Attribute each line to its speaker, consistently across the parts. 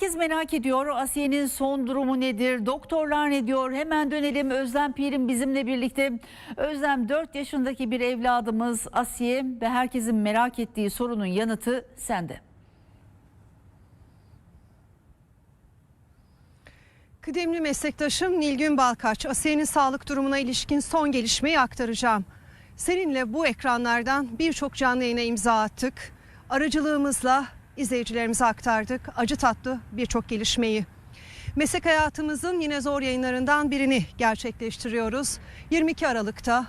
Speaker 1: Herkes merak ediyor Asiye'nin son durumu nedir? Doktorlar ne diyor? Hemen dönelim Özlem Pir'in bizimle birlikte. Özlem 4 yaşındaki bir evladımız Asiye ve herkesin merak ettiği sorunun yanıtı sende.
Speaker 2: Kıdemli meslektaşım Nilgün Balkaç, Asiye'nin sağlık durumuna ilişkin son gelişmeyi aktaracağım. Seninle bu ekranlardan birçok canlı yayına imza attık. Aracılığımızla izleyicilerimize aktardık. Acı tatlı birçok gelişmeyi. Meslek hayatımızın yine zor yayınlarından birini gerçekleştiriyoruz. 22 Aralık'ta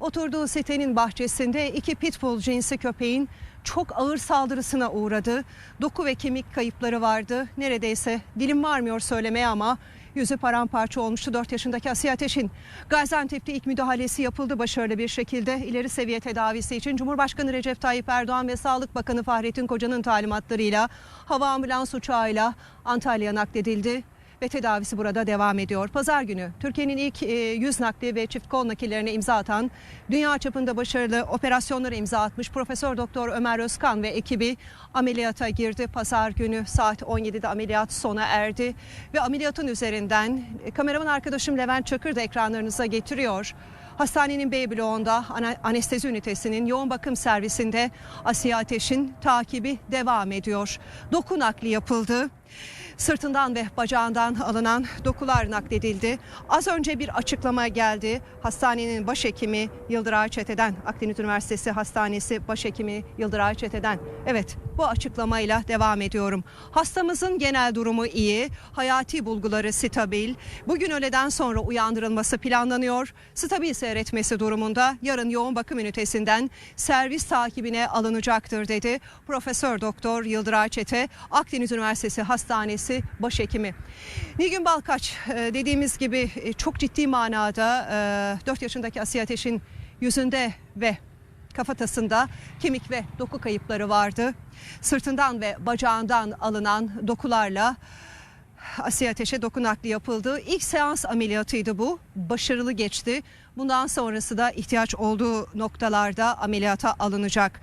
Speaker 2: oturduğu sitenin bahçesinde iki pitbull cinsi köpeğin çok ağır saldırısına uğradı. Doku ve kemik kayıpları vardı. Neredeyse dilim varmıyor söylemeye ama yüzü paramparça olmuştu 4 yaşındaki Asiye Ateş'in. Gaziantep'te ilk müdahalesi yapıldı başarılı bir şekilde. İleri seviye tedavisi için Cumhurbaşkanı Recep Tayyip Erdoğan ve Sağlık Bakanı Fahrettin Koca'nın talimatlarıyla hava ambulans uçağıyla Antalya'ya nakledildi ve tedavisi burada devam ediyor. Pazar günü Türkiye'nin ilk e, yüz nakli ve çift kol nakillerine imza atan, dünya çapında başarılı operasyonlara imza atmış Profesör Doktor Ömer Özkan ve ekibi ameliyata girdi. Pazar günü saat 17'de ameliyat sona erdi ve ameliyatın üzerinden e, kameraman arkadaşım Levent Çakır da ekranlarınıza getiriyor. Hastanenin B bloğunda anestezi ünitesinin yoğun bakım servisinde Asiye Ateş'in takibi devam ediyor. Doku nakli yapıldı. Sırtından ve bacağından alınan dokular nakledildi. Az önce bir açıklama geldi. Hastanenin başhekimi Yıldıray Çete'den, Akdeniz Üniversitesi Hastanesi başhekimi Yıldıray Çete'den. Evet bu açıklamayla devam ediyorum. Hastamızın genel durumu iyi, hayati bulguları stabil. Bugün öğleden sonra uyandırılması planlanıyor. Stabil seyretmesi durumunda yarın yoğun bakım ünitesinden servis takibine alınacaktır dedi. Profesör Doktor Yıldıray Çete, Akdeniz Üniversitesi Hastanesi başhekimi. Nilgün Balkaç e, dediğimiz gibi e, çok ciddi manada 4 yaşındaki Asiye Ateş'in yüzünde ve kafatasında kemik ve doku kayıpları vardı. Sırtından ve bacağından alınan dokularla Asiye Ateş'e doku nakli yapıldı. İlk seans ameliyatıydı bu. Başarılı geçti. Bundan sonrası da ihtiyaç olduğu noktalarda ameliyata alınacak.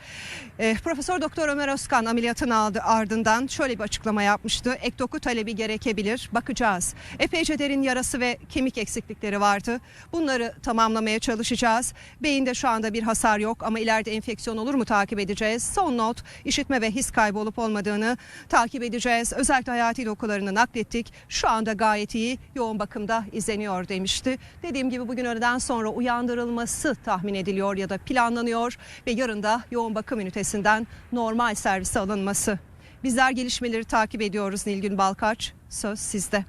Speaker 2: Eh, Profesör Doktor Ömer Özkan ameliyatın ardından şöyle bir açıklama yapmıştı. Ek doku talebi gerekebilir. Bakacağız. Epeyce derin yarası ve kemik eksiklikleri vardı. Bunları tamamlamaya çalışacağız. Beyinde şu anda bir hasar yok ama ileride enfeksiyon olur mu takip edeceğiz. Son not işitme ve his kaybı olup olmadığını takip edeceğiz. Özellikle hayati dokularını naklettik. Şu anda gayet iyi yoğun bakımda izleniyor demişti. Dediğim gibi bugün öğleden sonra uyandırılması tahmin ediliyor ya da planlanıyor ve yarın da yoğun bakım ünitesinden normal servise alınması. Bizler gelişmeleri takip ediyoruz Nilgün Balkaç. Söz sizde.